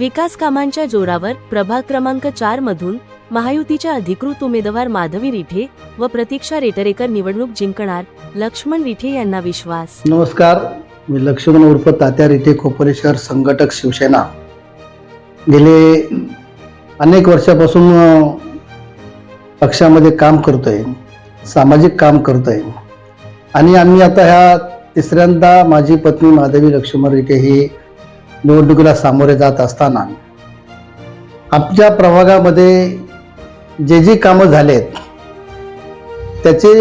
विकास कामांच्या जोरावर प्रभाग क्रमांक चार मधून महायुतीच्या अधिकृत उमेदवार माधवी रिठे व प्रतीक्षा रेटरेकर निवडणूक जिंकणार लक्ष्मण रिठे यांना विश्वास. नमस्कार मी लक्ष्मण उर्फ तात्या रिठे खोपोली शहर संघटक शिवसेना. गेले अनेक वर्षापासून पक्षामध्ये काम करतोय सामाजिक काम करतोय. आणि आम्ही आता ह्या तिसऱ्यांदा माझी पत्नी माधवी लक्ष्मण रिठे ही निवडणुकीला सामोरे जात असताना आमच्या प्रभागामध्ये जे जी कामं झालेत त्याचे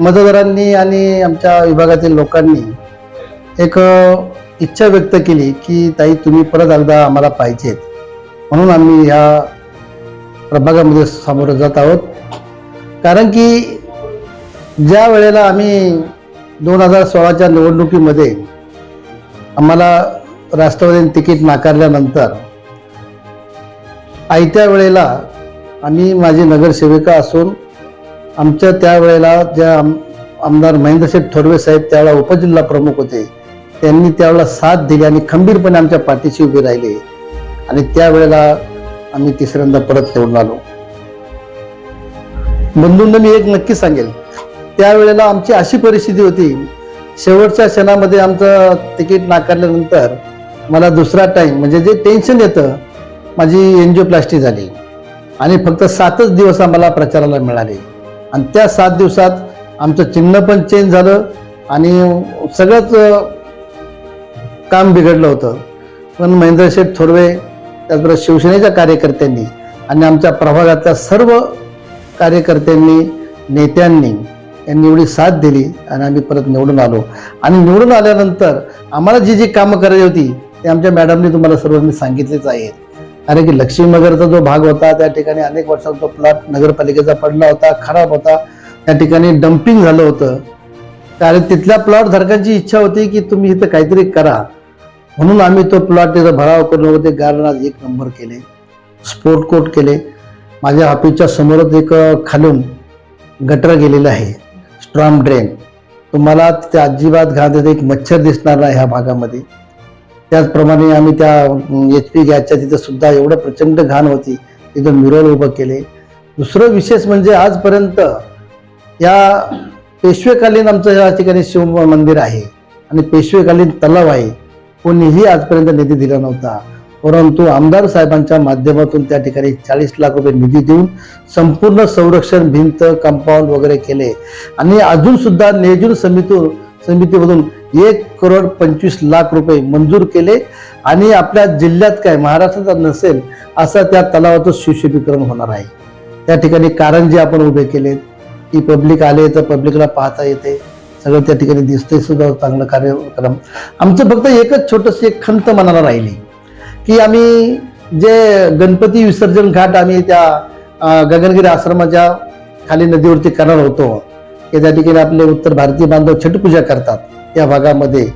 मतदारांनी आणि आमच्या विभागातील लोकांनी एक इच्छा व्यक्त केली की ताई तुम्ही परत एकदा आम्हाला पाहिजेत. म्हणून आम्ही ह्या प्रभागामध्ये सामोरं जात आहोत. कारण की ज्या वेळेला आम्ही दोन हजार सोळाच्या निवडणुकीमध्ये आम्हाला राष्ट्रवादीने तिकीट नाकारल्यानंतर आयत्या वेळेला आम्ही माझी नगरसेविका असून आमच्या त्यावेळेला ज्या आम आमदार महेंद्रशेठ थोरवे साहेब त्यावेळेला उपजिल्हा प्रमुख होते त्यांनी त्यावेळेला साथ दिली आणि खंबीरपणे आमच्या पाठीशी उभे राहिले. आणि त्यावेळेला आम्ही तिसऱ्यांदा परत निवडून आलो. बंधूंना मी एक नक्की सांगेल त्यावेळेला आमची अशी परिस्थिती होती शेवटच्या क्षणामध्ये आमचं तिकीट नाकारल्यानंतर मला दुसरा टाईम म्हणजे जे टेन्शन येतं माझी एनजिओप्लास्टी झाली. आणि फक्त सातच दिवस आम्हाला प्रचाराला मिळाले. आणि त्या सात दिवसात आमचं चिन्ह पण चेंज झालं आणि सगळंच काम बिघडलं होतं. पण महेंद्रशेठ थोरवे त्याचबरोबर शिवसेनेच्या कार्यकर्त्यांनी आणि आमच्या प्रभागातल्या सर्व कार्यकर्त्यांनी नेत्यांनी यांनी एवढी साथ दिली आणि आम्ही परत निवडून आलो. आणि निवडून आल्यानंतर आम्हाला जी जी कामं करायची होती ते आमच्या मॅडमनी तुम्हाला सर्वांनी सांगितलेच आहेत कारण की लक्ष्मीनगरचा जो भाग होता त्या ठिकाणी अनेक वर्षांचा तो प्लॉट नगरपालिकेचा पडला होता खराब होता. त्या ठिकाणी डम्पिंग झालं होतं. कारण तिथल्या प्लॉट धारकांची इच्छा होती की तुम्ही इथं काहीतरी करा. म्हणून आम्ही तो प्लॉट तिथं भराव करून होते गार्डन आज एक नंबर केले. स्पोर्ट कोर्ट केले. माझ्या ऑफिसच्या समोरच एक खालून गटर गेलेलं आहे. स्ट्रॉंग ड्रेन तुम्हाला त्या अजिबात घात एक मच्छर दिसणार नाही ह्या भागामध्ये. त्याचप्रमाणे आम्ही त्या एच पी गॅसच्या तिथं सुद्धा एवढं प्रचंड घाण होती तिथं मिरर उभं केले. दुसरं विशेष म्हणजे आजपर्यंत या पेशवेकालीन आमचं या ठिकाणी शिव मंदिर आहे आणि पेशवेकालीन तलाव आहे. कोणीही आजपर्यंत निधी दिला नव्हता. परंतु आमदार साहेबांच्या माध्यमातून त्या ठिकाणी चाळीस लाख रुपये निधी देऊन संपूर्ण संरक्षण भिंत कंपाऊंड वगैरे केले. आणि अजून सुद्धा समितीतून समितीमधून एक करोड पंचवीस लाख रुपये मंजूर केले आणि आपल्या जिल्ह्यात काय महाराष्ट्रात नसेल असं त्या तलावाचं सुशोभीकरण होणार आहे. त्या ठिकाणी कारंजे आपण उभे केलेत की पब्लिक आले तर पब्लिकला पाहता येते. सगळं त्या ठिकाणी दिसतंय सुद्धा चांगलं कार्यक्रम. आमचं फक्त एकच छोटंसं एक खंत मनाला राहिली की आम्ही जे गणपती विसर्जन घाट आम्ही त्या गगनगिरी आश्रमाच्या खाली नदीवरती करणार होतो की त्या ठिकाणी आपले उत्तर भारतीय बांधव छठपूजा करतात. या भागामध्ये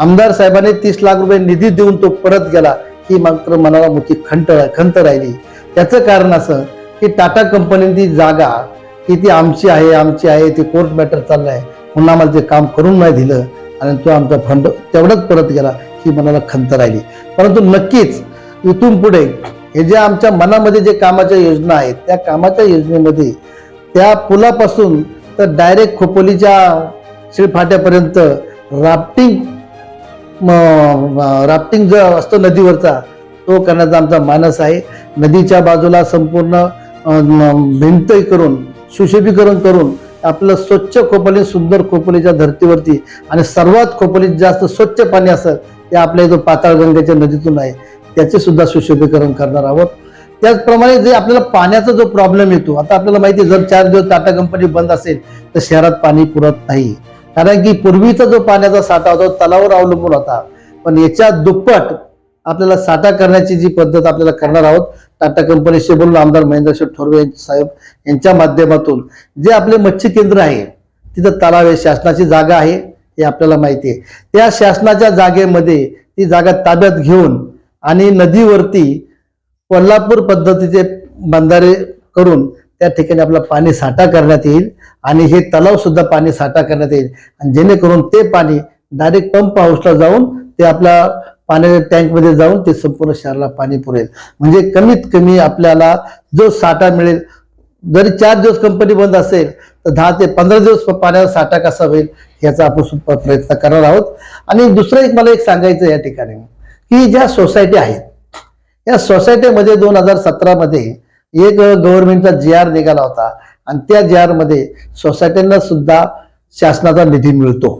आमदार साहेबांनी तीस लाख रुपये निधी देऊन तो परत गेला ही मात्र मनाला मोठी खंत खंत राहिली. त्याचं कारण असं की टाटा कंपनीने ती जागा की ती आमची आहे आमची आहे ती कोर्ट मॅटर चाललाय म्हणून आम्हाला ते काम करून नाही दिलं आणि तो आमचा फंड तेवढाच परत गेला ही मनाला खंत राहिली. परंतु नक्कीच इथून पुढे हे जे आमच्या मनामध्ये जे कामाच्या योजना आहेत त्या कामाच्या योजनेमध्ये त्या पुलापासून तर डायरेक्ट खोपोलीच्या शिळफाट्यापर्यंत राफ्टिंग राफ्टिंग जो असतो नदीवरचा तो करण्याचा आमचा मानस आहे. नदीच्या बाजूला संपूर्ण भिंतही भिंत करून सुशोभीकरण करून आपलं स्वच्छ खोपोली सुंदर खोपोलीच्या धर्तीवरती आणि सर्वात खोपोलीत जास्त स्वच्छ पाणी असं ते आपल्या इथं पाताळगंगेच्या नदीतून आहे. त्याचे सुद्धा सुशोभीकरण करणार आहोत. त्याचप्रमाणे जे आपल्याला पाण्याचा जो प्रॉब्लेम येतो आता आपल्याला माहिती आहे, जर चार दिवस टाटा कंपनी बंद असेल तर शहरात पाणी पुरत नाही. कारण की पूर्वीचा जो पाण्याचा साठा होता तो तलावावर अवलंबून होता. पण याच्या दुप्पट आपल्याला साठा करण्याची जी पद्धत आपल्याला करणार आहोत टाटा कंपनीशी बोलून आमदार महेंद्रशेठ ठोरवे साहेब यांच्या माध्यमातून जे आपले मच्छी केंद्र आहे तिथं तलाव आहे शासनाची जागा आहे हे आपल्याला माहिती आहे. त्या शासनाच्या जागेमध्ये ती जागा ताब्यात घेऊन आणि नदीवरती कोल्हापूर पद्धतीचे बंधारे करून त्या ठिकाणी आपला पाणी साठा करण्यात येईल आणि हे तलाव सुद्धा पाणी साठा करण्यात येईल. आणि जेणेकरून ते पाणी डायरेक्ट पंप हाऊसला जाऊन ते आपल्या पाण्याच्या टँकमध्ये जाऊन ते संपूर्ण शहराला पाणी पुरेल. म्हणजे कमीत कमी आपल्याला जो साठा मिळेल जरी चार दिवस कंपनी बंद असेल तर दहा ते पंधरा दिवस पाण्याचा साठा कसा होईल याचा आपण प्रयत्न करणार आहोत. आणि दुसरं एक मला एक सांगायचं या ठिकाणी की ज्या सोसायटी आहेत या सोसायटीमध्ये दोन हजार सतरामध्ये एक गव्हर्नमेंटचा जी आर निघाला होता. आणि त्या जी आरमध्ये सोसायट्यांना सुद्धा शासनाचा निधी मिळतो.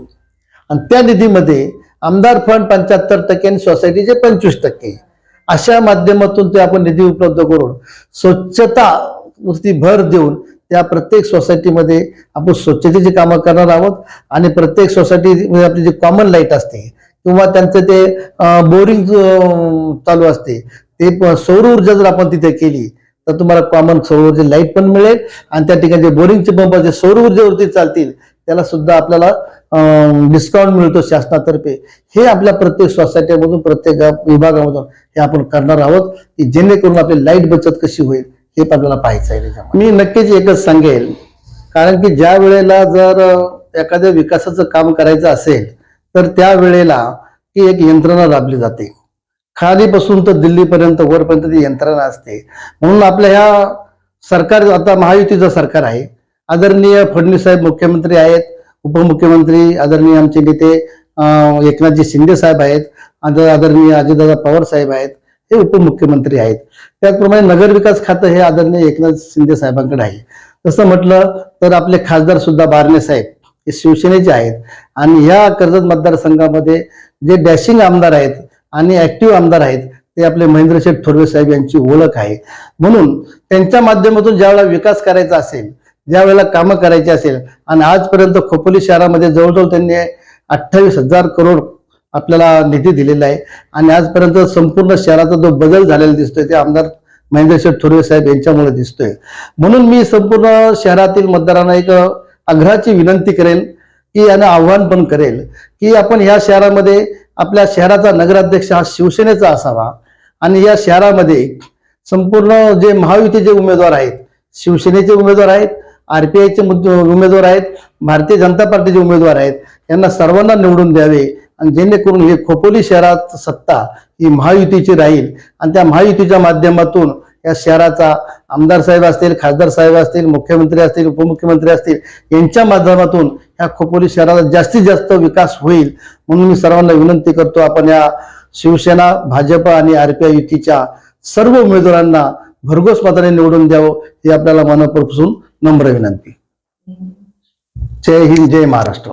आणि त्या निधीमध्ये आमदार फंड पंच्याहत्तर टक्के आणि सोसायटीचे पंचवीस टक्के. अशा माध्यमातून ते आपण निधी उपलब्ध करून स्वच्छता वरती भर देऊन त्या प्रत्येक सोसायटीमध्ये आपण स्वच्छतेची कामं करणार आहोत. आणि प्रत्येक सोसायटीमध्ये आपली जी कॉमन लाइट असते किंवा त्यांचं ते बोरिंग चालू असते ते सौर ऊर्जा जर आपण तिथे केली तर तुम्हाला कॉमन सौर ऊर्जा लाइट पण मिळेल आणि त्या ठिकाणी जे बोरिंगचे पंप जे सौर ऊर्जेवरती चालतील त्याला सुद्धा आपल्याला डिस्काउंट मिळतो शासनातर्फे. हे आपल्या प्रत्येक सोसायटीमधून प्रत्येक विभागामधून हे आपण करणार आहोत की जेणेकरून आपली लाइट बचत कशी होईल हे पण आपल्याला पाहायचं आहे मी नक्कीच एकच सांगेल कारण की ज्या वेळेला जर एखाद्या विकासाचं काम करायचं असेल तर त्या वेळेला ती एक यंत्रणा राबली जाते. खालीपासून तर दिल्लीपर्यंत वरपर्यंत ती यंत्रणा असते. म्हणून आपल्या ह्या सरकार आता महायुतीचं सरकार आहे. आदरणीय फडणवीस साहेब मुख्यमंत्री आहेत. उपमुख्यमंत्री आदरणीय आमचे नेते एकनाथजी शिंदे साहेब आहेत. आदर आदरणीय अजितदादा पवार साहेब आहेत. हे उपमुख्यमंत्री आहेत. त्याचप्रमाणे नगरविकास खातं हे आदरणीय एकनाथ शिंदे साहेबांकडे आहे. तसं म्हटलं तर आपले खासदार सुद्धा बारणे साहेब हे शिवसेनेचे आहेत. आणि ह्या कर्जत मतदारसंघामध्ये जे डॅशिंग आमदार आहेत आणि ऍक्टिव्ह आमदार आहेत ते आपले महेंद्रशेठ थोरवे साहेब यांची ओळख आहे. म्हणून त्यांच्या माध्यमातून ज्यावेळेला विकास करायचा असेल ज्यावेळेला कामं करायची असेल आणि आजपर्यंत खोपोली शहरामध्ये जवळजवळ त्यांनी अठ्ठावीस हजार करोड आपल्याला निधी दिलेला आहे. आणि आजपर्यंत संपूर्ण शहराचा जो बदल झालेला दिसतोय ते आमदार महेंद्रशेठ थोरवे साहेब यांच्यामुळे दिसतोय. म्हणून मी संपूर्ण शहरातील मतदारांना एक आग्रहाची विनंती करेल की यांना आव्हान पण करेल की आपण ह्या शहरामध्ये आपल्या शहराचा नगराध्यक्ष हा शिवसेनेचा असावा. आणि या शहरामध्ये संपूर्ण जे महायुतीचे उमेदवार आहेत शिवसेनेचे उमेदवार आहेत आर पी आयचे उमेदवार आहेत भारतीय जनता पार्टीचे उमेदवार आहेत यांना सर्वांना निवडून द्यावे. आणि जेणेकरून हे खोपोली शहरात सत्ता ही महायुतीची राहील. आणि त्या महायुतीच्या माध्यमातून या शहराचा आमदार साहेब असतील खासदार साहेब असतील मुख्यमंत्री असतील उपमुख्यमंत्री असतील यांच्या माध्यमातून ह्या खोपोली शहराचा जास्तीत जास्त विकास होईल म्हणून मी सर्वांना विनंती करतो आपण या शिवसेना भाजप आणि आरपीआय युतीच्या सर्व उमेदवारांना भरघोस मताने निवडून द्यावं ही आपल्याला मनापासून नम्र विनंती. जय हिंद जय महाराष्ट्र.